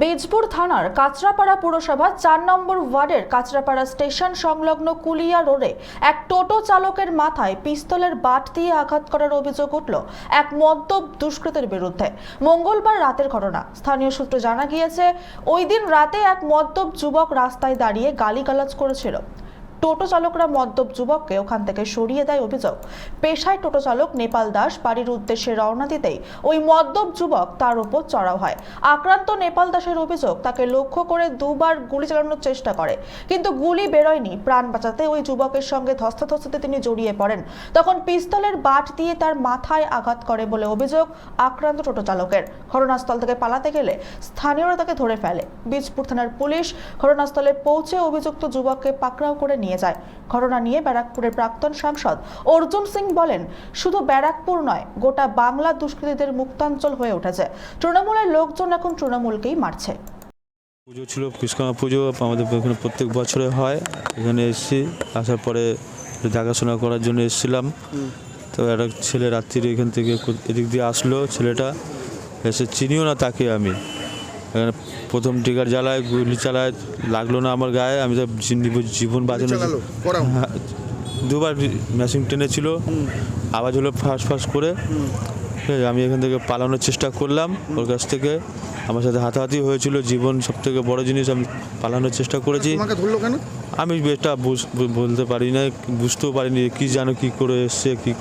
বেজপুর থানার কাঁচরাপাড়া পুরসভা চার নম্বর ওয়ার্ডের কাঁচরাপাড়া স্টেশন সংলগ্ন কুলিয়া রোডে এক টোটো চালকের মাথায় পিস্তলের বাট দিয়ে আঘাত করার অভিযোগ উঠল এক মদ্যপ দুষ্কৃতের বিরুদ্ধে। মঙ্গলবার রাতের ঘটনা। স্থানীয় সূত্রে জানা গিয়েছে, ওই দিন রাতে এক মদ্যপ যুবক রাস্তায় দাঁড়িয়ে গালিগালাজ করেছিল। টোটো চালকরা মদ্যপ যুবককে ওখান থেকে সরিয়ে দেয় অভিযোগ। পেশায় টোটো চালক নেপাল দাস বাড়ির উদ্দেশ্যে রওনা দিতেই ওই মদ্যপ যুবক তার উপর চড়াও হয়। আক্রান্ত নেপাল দাসের অভিযোগ, তাকে লক্ষ্য করে দুবার গুলি চালানোর চেষ্টা করে। কিন্তু গুলি বেরোয়নি। প্রাণ বাঁচাতে ওই যুবকের সঙ্গে ধস্তাধস্তিতে তিনি জড়িয়ে পড়েন। তখন পিস্তলের বাট দিয়ে তার মাথায় আঘাত করে বলে অভিযোগ আক্রান্ত টোটো চালকের। ঘটনাস্থল থেকে পালাতে গেলে স্থানীয়রা তাকে ধরে ফেলে। বীজপুর থানার পুলিশ ঘটনাস্থলে পৌঁছে অভিযুক্ত যুবককে পাকড়াও করে নিয়ে যায়। ঘটনা নিয়ে ব্যারাকপুরের প্রাক্তন সাংসদ অর্জুন সিং বলেন, শুধু ব্যারাকপুর নয়, গোটা বাংলা দুষ্কৃতীদের মুক্তাঞ্চল হয়ে উঠেছে। তৃণমূলের লোকজন এখন তৃণমূলকেই মারছে। পুজো ছিল বিশ্বকর্মা পুজো, আমাদের এখানে প্রত্যেক বছরে হয়। এখানে এসেছি, আসার পরে দেখাশোনা করার জন্য এসেছিলাম। তো একটা ছেলে রাত্রিরে এখান থেকে এদিক দিয়ে আসলো ছেলেটা, এসে চিনিও না তাকে আমি। এখানে প্রথম টিকার জ্বালায় গুলি চালায় লাগল না আমার গায়ে আমি তো জীব- জীবন বাঁচানো হ্যাঁ, দুবার মেশিন টেনেছিল আওয়াজ হলো ফাঁস ফাঁস করে। আমি এখান থেকে পালানোর চেষ্টা করলাম ওর কাছ থেকে। আমার সাথে হাতাহাতি হয়েছিল জীবন সব থেকে বড় জিনিস আমি পালানোর চেষ্টা করেছি। আমি এটা বুঝ- বলতে পারি না বুঝতেও পারিনি কি জানো কি করে এসছে কি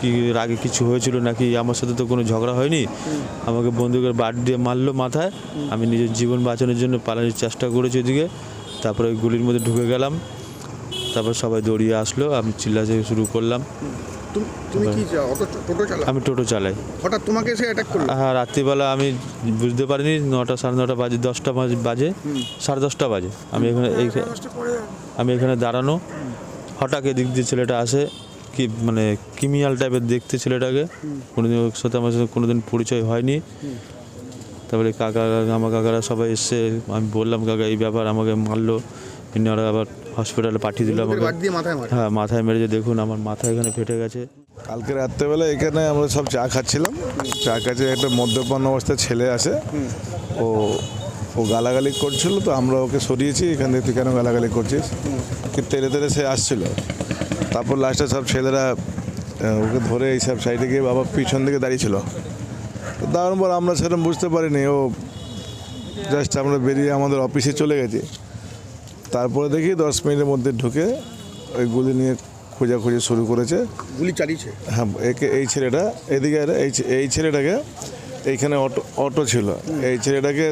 কি- আগে কিছু হয়েছিল নাকি আমার সাথে তো কোনো ঝগড়া হয়নি? আমাকে বন্দুকের বাট দিয়ে মারলো মাথায়। আমি নিজের জীবন বাঁচানোর জন্য পালানোর চেষ্টা করেছি ওদিকে তারপরে ওই গুলির মধ্যে ঢুকে গেলাম। তারপর সবাই দৌড়িয়ে আসলো। আমি চিল্লাতে শুরু করলাম। তুমি তুমি কি টোটো চালা আমি টোটো চালাই। হঠাৎ তোমাকে এসে অ্যাটাক করল? হ্যাঁ রাত্রিবেলা আমি বুঝতে পারিনি। নটা সাড়ে নটা বাজে দশটা বাজে- বাজে। সাড়ে দশটা বাজে। আমি এখানে এই আমি এখানে দাঁড়ানো। হঠাৎ এদিক দিয়ে ছেলেটা আসে। কি মানে কিমিয়াল টাইপের দেখতে ছেলেটাকে। কোনোদিন ওর সাথে আমার সাথে কোনোদিন পরিচয় হয়নি। তারপরে কাকা আমার কাকারা সবাই এসছে আমি বললাম কাকা এই ব্যাপার আমাকে মারলো। ওরা আবার হসপিটালে পাঠিয়ে দিল আমাকে। দিয়ে মাথায় মেরে হ্যাঁ মাথায় মেরেছে দেখুন আমার মাথা এখানে ফেটে গেছে। কালকে রাত্রেবেলা এখানে আমরা সব চা খাচ্ছিলাম। চা খাচ্ছে একটা মদ্যপান অবস্থায় ছেলে আসে ও ও গালাগালি করছিল তো আমরা ওকে সরিয়েছি এখান থেকে তুই কেন গালাগালি করছিস? কি তেরে তেরে সে আসছিল। তারপর লাস্টে সব ছেলেরা ওকে ধরে এই সব সাইডে গিয়ে বাবা পিছন দিকে দাঁড়িয়েছিল তো দাঁড়ানোর পর আমরা সেরকম বুঝতে পারিনি। ও জাস্ট আমরা বেরিয়ে আমাদের অফিসে চলে গেছি। তারপরে দেখি দশ মিনিটের মধ্যে ঢুকে ওই গুলি নিয়ে খোঁজাখুঁজি শুরু করেছে। গুলি চালিয়েছে? হ্যাঁ একে এই ছেলেটা এদিকে এই এই ছেলেটাকে এইখানে অটো অটো ছিল। এই ছেলেটাকে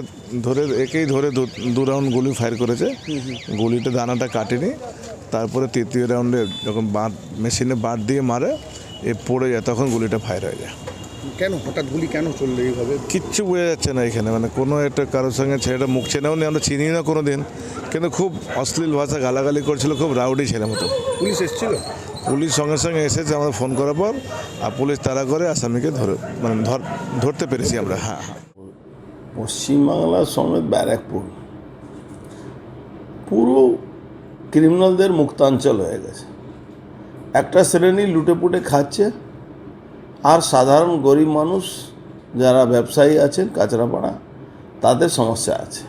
ধরে একেই ধরে দু রাউন্ড গুলি ফায়ার করেছে। গুলিটা দানাটা কাটেনি। তারপরে তৃতীয় রাউন্ডে যখন বাঁধ মেশিনে বাঁধ দিয়ে মারে এ পড়ে যায় তখন গুলিটা ফায়ার হয়ে যায়। কেন? হঠাৎ গুলি কেন চলল এইভাবে? কিচ্ছু বোঝা যাচ্ছে না এখানে। মানে কোনো একটা কারোর সঙ্গে ছেলেটা মুখ চেনাও নেই আমরা চিনি না কোনো দিন কিন্তু খুব অশ্লীল ভাষা গালাগালি করছিল খুব রাউডি ছেলে মতো। পুলিশ এসেছিল? পুলিশ সঙ্গে সঙ্গে এসেছে আমাদের ফোন করার পর আর পুলিশ তারা করে আসামিকে ধরে মানে ধর ধরতে পেরেছি আমরা হ্যাঁ হ্যাঁ। পশ্চিমবাংলার সমেত ব্যারাকপুর। পুরো ক্রিমিনালদের মুক্তাঞ্চল হয়ে গেছে। একটা শ্রেণি লুটেপুটে খাচ্ছে, আর সাধারণ গরিব মানুষ যারা ব্যবসায়ী আছেন, কাঁচরাপাড়া, তাদের সমস্যা আছে।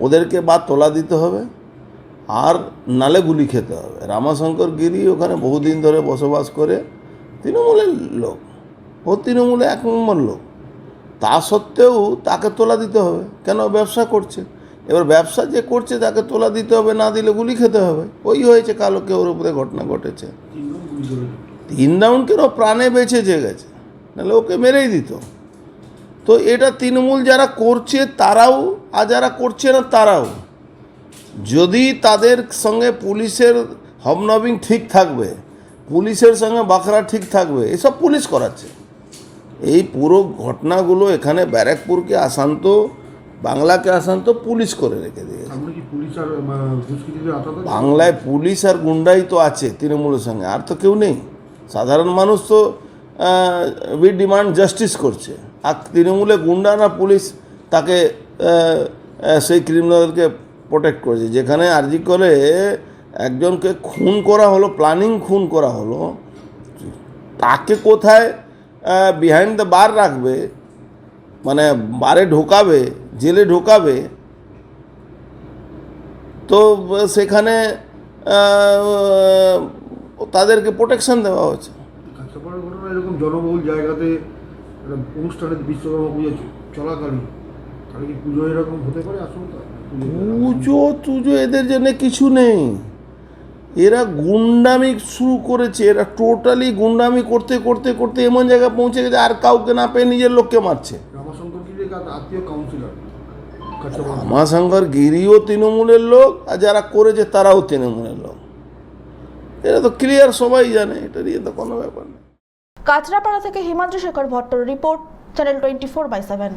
ওদেরকে বা তোলা দিতে হবে, আর নালে গুলি খেতে হবে। রামাশঙ্কর গিরি ওখানে বহুদিন ধরে বসবাস করে, তৃণমূলের লোক। ও তৃণমূলে এক নম্বর লোক। তা সত্ত্বেও তাকে তোলা দিতে হবে। কেন? ব্যবসা করছে। এবার ব্যবসা যে করছে তাকে তোলা দিতে হবে, না দিলে গুলি খেতে হবে। ওই হয়েছে কালোকে ওর উপরে ঘটনা ঘটেছে। তিন রাউন্ড কেন প্রাণে বেঁচে যে গেছে, নাহলে ওকে মেরেই দিত। তো এটা তৃণমূল যারা করছে তারাও, আর যারা করছে না তারাও। যদি তাদের সঙ্গে পুলিশের হবনবিং ঠিক থাকবে, পুলিশের সঙ্গে বাখরা ঠিক থাকবে, এসব পুলিশ করাচ্ছে। এই পুরো ঘটনাগুলো এখানে ব্যারাকপুরকে আসান্ত। বাংলাকে আসান্ত পুলিশ করে রেখে দিয়েছে? বাংলায় পুলিশ আর গুন্ডাই তো আছে তৃণমূলের সঙ্গে আর তো কেউ নেই। সাধারণ মানুষ তো উই ডিমান্ড জাস্টিস করছে। আর তৃণমূলে গুন্ডা না পুলিশ তাকে সেই ক্রিমিনালকে প্রোটেক্ট করেছে। যেখানে আরজি করে একজনকে খুন করা হলো প্ল্যানিং খুন করা হলো তাকে কোথায় বিহাইন্ড দ্য বার রাখবে মানে বারে ঢোকাবে জেলে ঢোকাবে তো সেখানে তাদেরকে প্রোটেকশন দেওয়া হচ্ছে। ঘটনা এরকম জনবহুল জায়গাতে অনুষ্ঠানে বিশ্বকর্মা পুজো চলাকালীন তাহলে কি পুজো এরকম হতে পারে আশঙ্কা? পুজো টুজো এদের জন্য কিছু নেই। এরা গুন্ডামি শুরু করেছে এরা টোটালি গুন্ডামি করতে করতে করতে এমন জায়গায় পৌঁছে গেছে আর কাউকে না পেয়ে নিজের লোককে মারছে। রামাশঙ্কর কি আত্মীয় কাউন্সিলর রামাশঙ্কর গিরিও তৃণমূলের লোক, আর যারা করেছে তারাও তৃণমূলের লোক। এটা তো ক্লিয়ার সবাই জানে, এটা নিয়ে তো কোনো ব্যাপার নেই। কাঁচরাপাড়া থেকে Himadri Shekhar ভট্টর report channel twenty four by seven